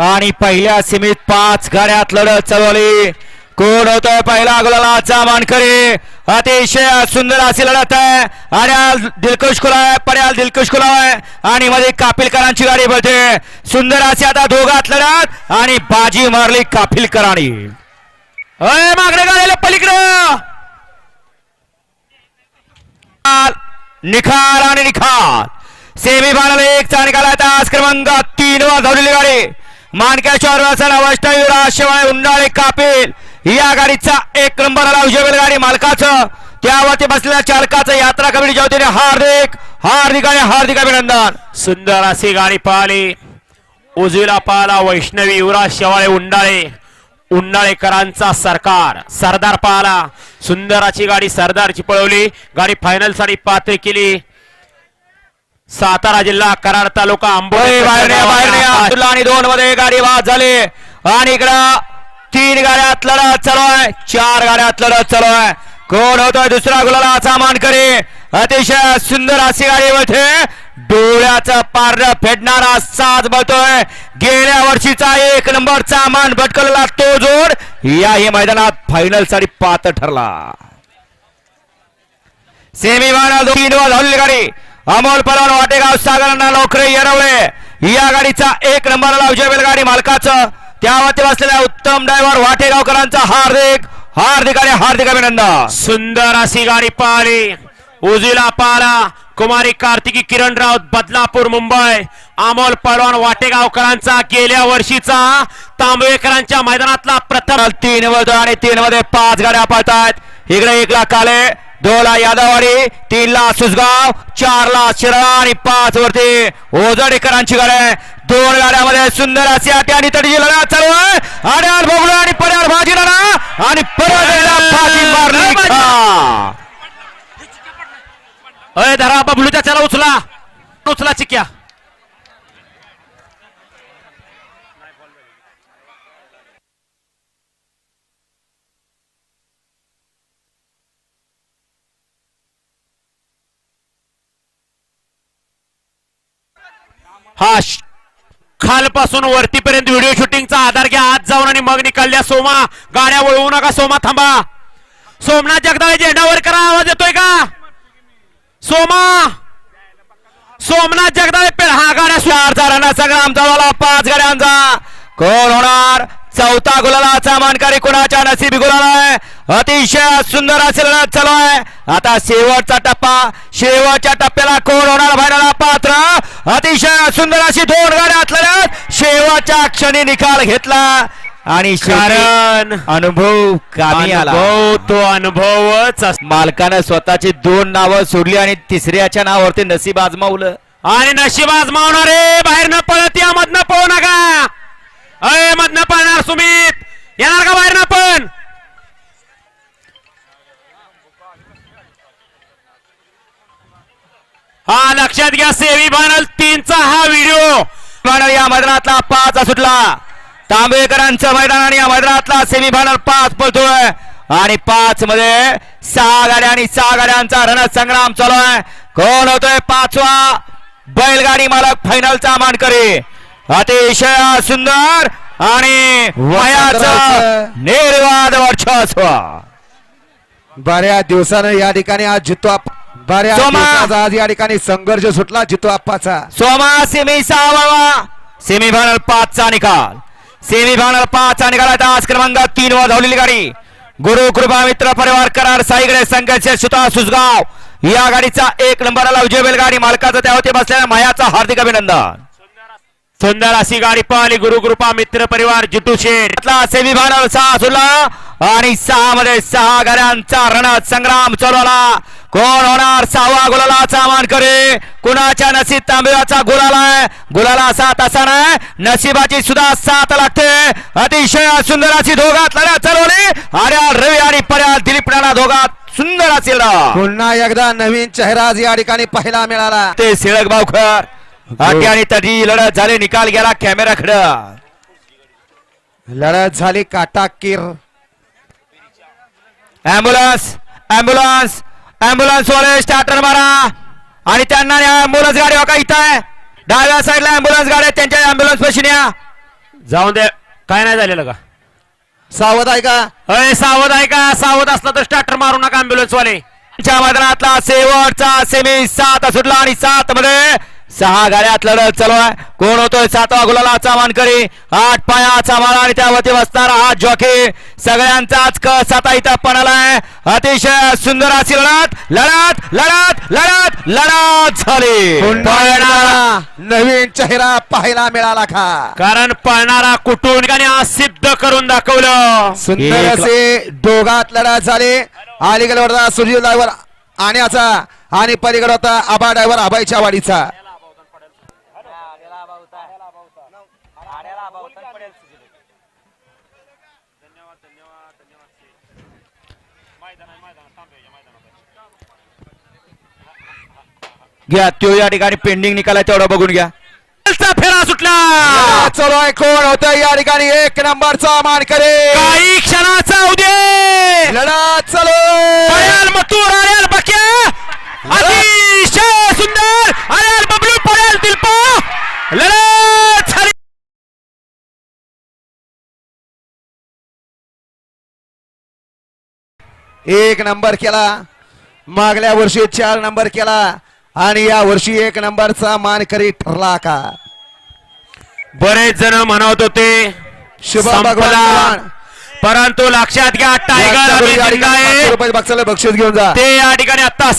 आणि पहिल्या सीमित पाच गाड्यात लढत चालवली कोण होतोय पहिला? गुलालाचा मानकरी अतिशय सुंदर अशी लढत आहे. अड्याल दिलकुश खुलाय पड्याल दिलकुश खुलाय आणि मध्ये कापिलकरांची गाडी बोलते सुंदर अशी आता दोघात लढत. आणि बाजी मारली कापिलकरांनी. अय मागणे गाडीला पलीकडं. निखाल आणि निखाल. सेमी फायनल एक चा निकाल तास क्रमांक तीन वर धावलेली गाडी. मानकेश्वर वासन युवराज शिवाय उंडाळे कापेल. या गाडीचा एक नंबर आला उजवेल गाडी मालकाचं. त्यावरती बसलेल्या चालकाचं यात्रा कमिटीच्या वतीने हार्दिक हार्दिक आणि हार्दिक अभिनंदन. सुंदर अशी गाडी पाहिली. उजवीला पाहिला वैष्णवी युवराज शेवाळे उंडाळे उंडाळेकरांचा सरकार सरदार पाहला. सुंदराची गाडी सरदारची पळवली. गाडी फायनलसाठी पात्र केली. सातारा जिल्हा कराड तालुका ओय, बाहेर आणि दोन मध्ये गाडी बाद झाली. आणि इकडं तीन गाड्यात लढत चालू आहे. चार गाड्यात लढत चालू आहे. कोण होतोय दुसरा गुलालाचा मानकरी? अतिशय सुंदर अशी गाडी होते डोळ्याचं पार फेडणारा साज बळतोय. गेल्या वर्षीचा एक नंबरचा मान भटकलेला तो जोड याही मैदानात फायनलसाठी पात्र ठरला. सेमी फायनल तीन वर गाडी. अमोल पलवान वाटेगाव सागरांना नोकरी येरवले या गाडीचा एक नंबरला उजवेल गाडी मालकाचं. त्यावरती बसलेल्या उत्तम ड्रायव्हर वाटेगावकरांचा हार्दिक हार्दिक आणि हार्दिक अभिनंदन. सुंदर अशी गाडी पाहिली. उजवीला पाहिला. कुमारी कार्तिकी किरण राऊत बदलापूर मुंबई. अमोल पडवान वाटेगावकरांचा गेल्या वर्षीचा तांबवेकरांच्या मैदानातला प्रथम. तीन दोन आणि तीन मध्ये पाच गाड्या पळतायत. इकडे एक ला काले दोन ला यादववाडी तीन ला सुसगाव चार ला शिराळा आणि पाच वरती ओजडेकरांची गाडी आहे. दोन गाड्यामध्ये सुंदर अशी आणि तडीची लढत चालू आहे आड्याल बघलो आणि पर्याल भाजी लढा आणि परत. अय धरा बबलूच्या चला उचला उचला चिक्या हा खालपासून वरतीपर्यंत व्हिडिओ शूटिंगचा आधार घ्या. आत जाऊन आणि मग निकालल्या सोमा गाड्या वळवू नका. सोमा थांबा. सोमनाथ जगदाळे झेंडावर करा. आवाज येतोय का? सोमा! सोमनाथ जगदाळे पेड हा गाड्या सु- चार सगळा आमचा चालवला पाच गाड्यांचा कोण होणार? चौथा गुलालाचा मानकरी कुणाच्या नसीबी गुलाला आहे? अतिशय सुंदर असे लढत चालू आहे. आता शेवटचा टप्पा शेवटच्या टप्प्याला कोण होणार? फायनल पात्र अतिशय सुंदर अशी दोन गाड्यात लढत शेवटच्या क्षणी निकाल घेतला. आणि कारण अनुभव कामी आला. अनुभव तो अनुभवच. मालकानं स्वतःची दोन नावं सोडली आणि तिसऱ्याच्या नावावरती नसीब आजमावलं. आणि नशीब आजमावणारे बाहेर न पळत या मधनं पळू नका. अय मधनं पळणार सुमित. येणार का बाहेर न पण? हा लक्षात घ्या सेमी फायनल तीनचा हा व्हिडिओ फायनल या मैदानातला पाच सुटला. तांबेकरांचं मैदान आणि या मैदानातला सेमीफायनल पाच पळतोय. आणि पाच मध्ये सहा गाड्या आणि सहा गाड्यांचा रणसंग्राम चालू आहे. कोण होतोय पाचवा? बैलगाडी मालक फायनलचा मानकरी. अतिशय सुंदर आणि वयाचं निर्वाद वर्चस्व. बऱ्याच दिवसानं या ठिकाणी आज जितो सोमा. दिवसाचा आज या ठिकाणी संघर्ष सुटला जितो आप्पाचा. सोमा सेमी सहावा सेमीफायनल पाच चा निकाल. सेमीफायनल पाच चा निकाल आहे तास क्रमांक तीन वर धावलेली गाडी. गुरु कृपा मित्र परिवार करार साईकडे संघर्ष सुता सुसगाव या गाडीचा एक नंबरला उजवेल गाडी मालकाचं त्यावरती बसलेल्या मायाचं हार्दिक अभिनंदन. सुंदर अशी गाडी पाहिली. गुरुकृपा मित्र परिवार जिटू शेठ. सेमीफायनल सहा सुटला आणि सहा मध्ये सहा गाड्यांचा रणत संग्राम चालवला कोण होणार? सहावा गुलालाचा मान करे कुणाच्या नसीब तांबेवाचा गुलाल आहे? गुलाला सात असा नाही. नशिबाची सुद्धा साथ लागते. अतिशय सुंदर अशी दोघात लढत चालवली. आर्या रवी आणि पर्याल दिलीप राणा दोघात सुंदर असेल पुन्हा एकदा नवीन चेहरा या ठिकाणी पाहायला मिळाला. ते सिळक भावकर अटी आणि तटी लढत झाली. निकाल गेला कॅमेराकडे. लढत झाली काटाकीर. ऍम्ब्युलन्स ऍम्ब्युलन्स ऍम्ब्युलन्स वाले स्टार्टर मारा. आणि त्यांना ऍम्ब्युलन्स गाडी हो का इथं? आहे डाव्या साईडला ऍम्ब्युलन्स गाडी आहे त्यांच्या ऍम्ब्युलन्स पाशी न्या जाऊन दे. काय नाही झालेलं का? सावध आहे का? अय सावध आहे का? सावध असला तर स्टार्टर मारू नका अँब्युलन्स वाले. मैदानातला शेवटचा सेमी सात सुटला आणि सात मध्ये सहा गाड्यात लढत चालू आहे. कोण होतोय? सातवा गुलालाचा मानकरी आठ पायाचा माळा आणि त्यावरती बसणारा हा जॉकी. सगळ्यांचाच कस आता इथं पणाला आहे. अतिशय सुंदर अशी लढत. लढत लढत लढत लढत झाली. नवीन चेहरा पाहायला मिळाला का? कारण पळणारा कुठून आणि आज सिद्ध करून दाखवलं. सुंदर असे दोघात लढत झाले. अलीकडे होता सुजीव ड्रायव्हर आण्याचा आणि पलीकडे होता आबा ड्रायव्हर आबाईच्या वाडीचा. घ्या तो या ठिकाणी पेंडिंग निकाला तेवढं बघून घ्या. चा फेरा सुटला! चलो आहे कोण होत या ठिकाणी? एक नंबरचा मान करे काही क्षणाचा उदय! लढत चलो! पळेल मथुर आरेल बक्या अतिशय सुंदर! आरेल बबलू पळेल दिलपा! लढत एक नंबर केला. मागल्या वर्षी चार नंबर केला. आणि या वर्षी एक नंबरचा मानकरी ठरला का? बरेच जण म्हणत होते शुभ संपला. भगवान परंतु लक्षात घ्या टायगर बक्षीस घेऊन जा. ते या ठिकाणी आता